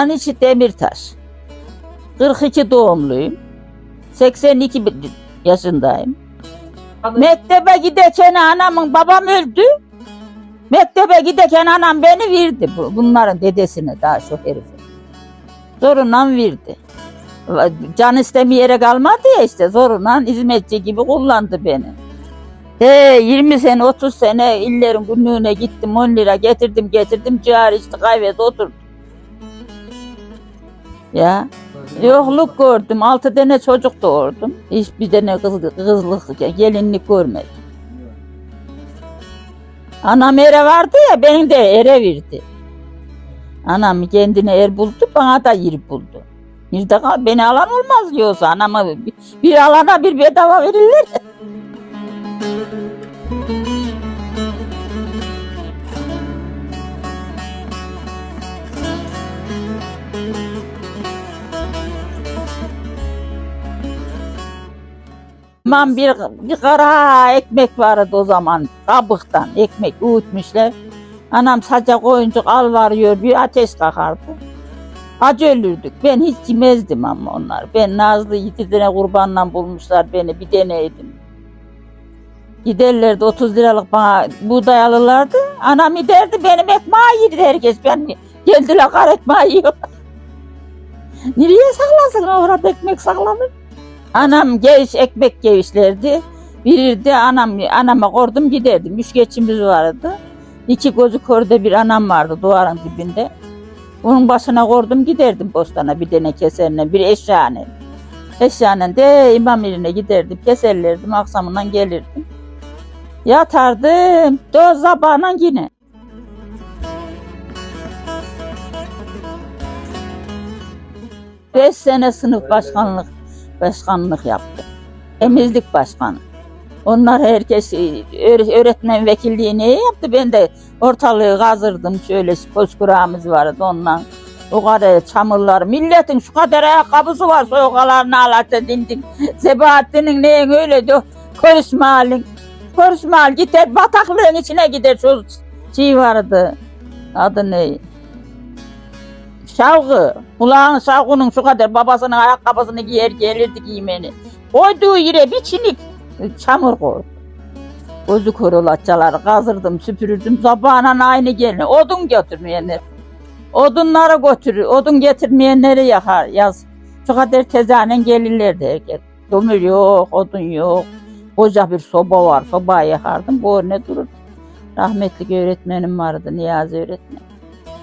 Aniçi Demirtaş. 42 doğumluyum. 82 yaşındayım. Mektebe giderken anamın babam öldü. Mektebe giderken anam beni verdi. bu- Bunların dedesine daha çok herifi. Zorundan verdi. Can istemeyerek almadı ya işte zorundan hizmetçi gibi kullandı beni. He 20 sene 30 sene illerin günlüğüne gittim 10 lira getirdim getirdim ciğer içti kahvede oturdum. Ya yokluk gördüm altı tane çocuk doğurdum. Hiçbir tane kız, kızlık gelinlik görmedim. Anam ere vardı ya beni de ere verdi. Anam kendine er buldu bana da yer buldu. Bir de kal- beni alan olmaz diyorsa anama bir, bir alana bir bedava verirler. Aman bir, bir kara ekmek vardı o zaman kabıktan ekmek öğütmüşler. Anam saca koyunca al varıyor bir ateş kalkardı. Acı ölürdük. Ben hiç yemezdim ama onlar. Ben Nazlı iki tane kurbanla bulmuşlar beni bir deneydim. Giderlerdi 30 liralık bana buğday alırlardı. Anam giderdi benim ekmeği yedi herkes. Ben geldiler kar ekmeği yiyor. Nereye saklasın orada ekmek saklanır? Anam geviş ekmek gevişlerdi. Verirdi anam anama kordum giderdim. Üç geçimiz vardı. İki gözü körde bir anam vardı duvarın dibinde. Onun başına kordum giderdim bostana bir tane keserine bir eşyane. Eşyanen de imam yerine giderdim keserlerdim akşamından gelirdim. Yatardım do sabahına yine. Beş sene sınıf başkanlık başkanlık yaptı. Temizlik başkanı. Onlar herkes öğre- öğretmen vekilliğini yaptı. Ben de ortalığı kazırdım. Şöyle koşkurağımız vardı ondan. O kadar çamurlar. Milletin şu kadar ayakkabısı var soyukalarını alatta dindik. Sebahattin'in neyin öyle diyor. Konuşma halin. Konuşma hal gider bataklığın içine gider. Şu şey vardı. Adı ne? Şavgı. Kulağın şavgının şu kadar babasının ayakkabısını giyer gelirdi giymeni. Koyduğu yere bir çinik çamur koy. Gözü kör olatçaları kazırdım süpürürdüm sabahına aynı gelin. Odun götürmeyenler. Odunları götürür. Odun getirmeyenleri yakar yaz. Şu kadar tezanen gelirlerdi herkes. Kömür yok, odun yok. Koca bir soba var. Sobayı yakardım. Bu ne durur. Rahmetli öğretmenim vardı. Niyazi öğretmen.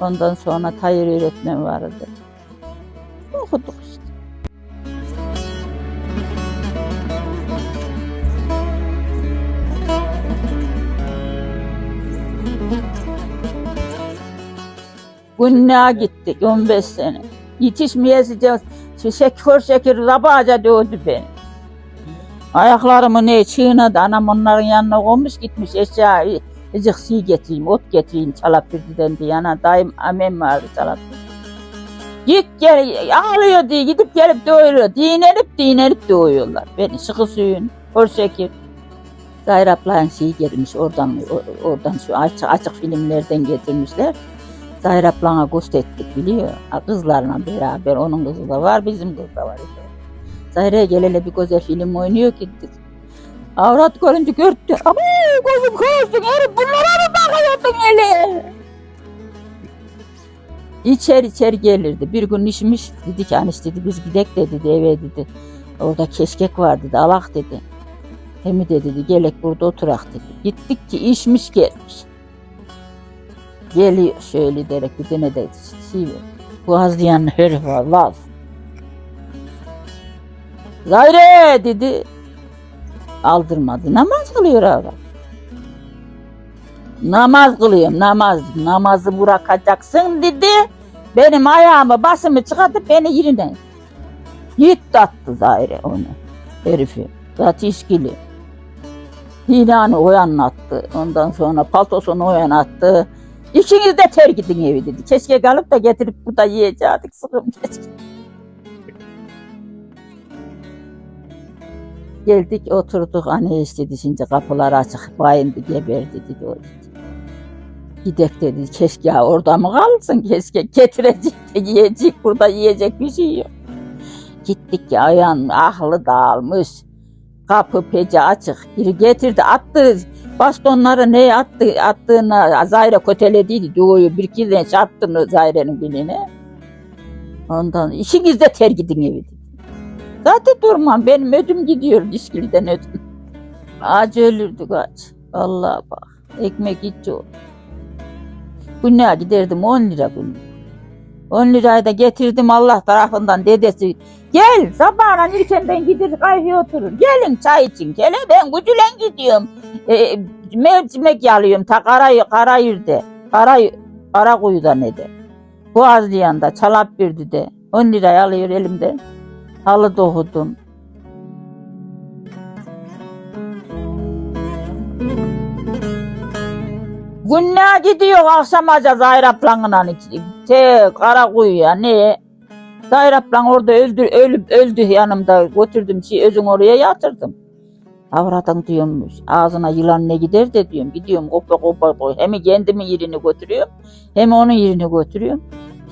Ondan sonra Tayyip öğretmen vardı. Okuduk işte. Günlüğe gittik 15 sene. Şu şeker şeker rabaca dövdü beni. Ayaklarımı ne çiğnedi. Anam onların yanına koymuş gitmiş eşya Ecik şey getireyim, ot getireyim Çalapirdi'den diye. Yana dayım amem vardı Çalapirdi. Git gel, ağlıyor diye gidip gelip doyuruyor. Dinlenip dinlenip doyuyorlar. Beni sıkı suyun, hor şekil. Zahir ablanın şeyi gelmiş oradan, oradan şu açık, açık filmlerden getirmişler. Zahir ablana ghost ettik biliyor. Kızlarla beraber, onun kızı da var, bizim kız da var. Zahir'e gelele bir güzel film oynuyor ki. Avrat görünce görttü. Ama gözüm kızsın herif bunlara mı bakıyordun hele? İçeri içeri gelirdi. Bir gün işmiş dedi ki Anis dedi biz gidek de dedi eve dedi. Orada keşkek var dedi alak dedi. Hemi de dedi gelek burada oturak dedi. Gittik ki işmiş gelmiş. Geliyor şöyle derek bir tane de şey Boğazlayan herif var Laz. Zahire dedi. Aldırmadı. Namaz kılıyor adam. Namaz kılıyorum namaz. Namazı bırakacaksın dedi. Benim ayağımı basımı çıkartıp beni yerine. Yiğit attı Zahire onu. Herifi. Zaten işkili. Hilanı o yana attı. Ondan sonra paltosunu o yana attı. İkiniz de ter gidin evi dedi. Keşke kalıp da getirip burada yiyecektik. Sıkım keşke. Geldik oturduk anne istedi şimdi kapılar açık bayındı geberdi dedi o. Gidek dedi keşke orada mı kalsın keşke getirecek de yiyecek burada yiyecek bir şey yok. Gittik ya ayağın ahlı dağılmış. Kapı pece açık. Biri getirdi attı bastonları ne attı attığını Zahire kötelediydi doğuyu bir tane çarptı Zahire'nin biline. Ondan işinizde ter gidin evi. Zaten durmam benim ödüm gidiyor dişkiliden ödüm. Acı ölürdük aç. Vallahi bak ekmek hiç yok. Günlüğe giderdim 10 lira günlük. 10 lirayı da getirdim Allah tarafından dedesi. Gel sabahına erkenden gider kahve oturur. Gelin çay için. Gele ben gücülen gidiyorum. E, mercimek yalıyorum ta Karayı, Karayür'de. Karay, Karakuyu'da ne de. Boğazlayan'da çalap birdi de. 10 lirayı alıyor elimden. Halı dokudum. Günlüğe gidiyor akşamaca Zahir ablanla te Karakuyu'ya ne? Zahir ablan orada öldü, ölüp öldü yanımda götürdüm şey özün oraya yatırdım. Avradın diyormuş ağzına yılan ne gider de diyorum gidiyorum kopa kopa koy. Hem kendimin yerini götürüyorum hem onun yerini götürüyorum.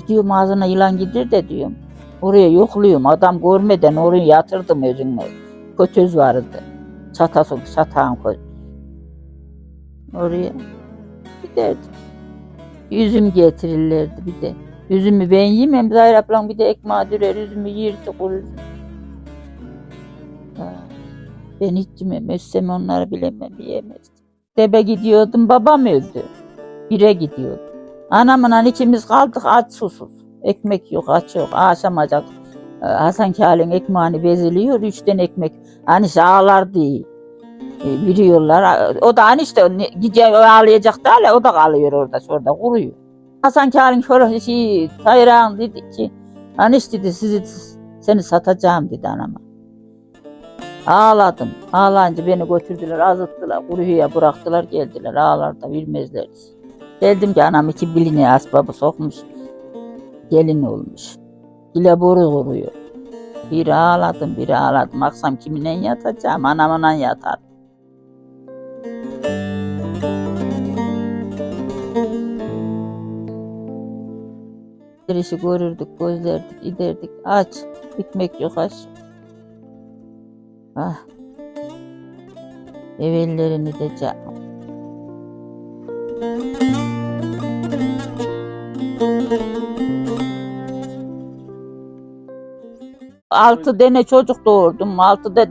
Gidiyorum ağzına yılan gider de diyorum. Oraya yokluyorum adam görmeden oraya yatırdım özünle. Kötöz vardı. Çatası çatağın kötü. Oraya giderdim. Üzüm getirirlerdi bir de. Üzümü ben yemem. Zahir ablam bir de ekmeğe dürer. Üzümü yerdi kurur. Ha, Ben hiç yemem. Özsem onları bilemem yiyemezdim. Debe gidiyordum. Babam öldü. Bire gidiyordum. Anamla ikimiz kaldık aç susuz. Ekmek yok, aç yok. Aşamacak. Ee, Hasan Kâl'in ekmeğini beziliyor. Üç tane ekmek. Hani ağlar değil. E, veriyorlar. O da hani işte gidecek ağlayacak da o da kalıyor orada şurada kuruyor. Hasan Kâr'ın şöyle şey Tayrağın dedi ki hani işte dedi sizi seni satacağım dedi anama. Ağladım. Ağlayınca beni götürdüler, azıttılar, kuruya bıraktılar, geldiler. Ağlar da bilmezlerdi. Geldim ki anam iki biline asbabı sokmuş. Gelin olmuş. Dile boru kuruyor. Biri ağladım, biri ağladım. Akşam kiminle yatacağım? Anamla yatar. Girişi görürdük, gözlerdik, giderdik. Aç, ekmek yok aç. Ah. Evvellerini de ca- Altı tane çocuk doğurdum. Altı da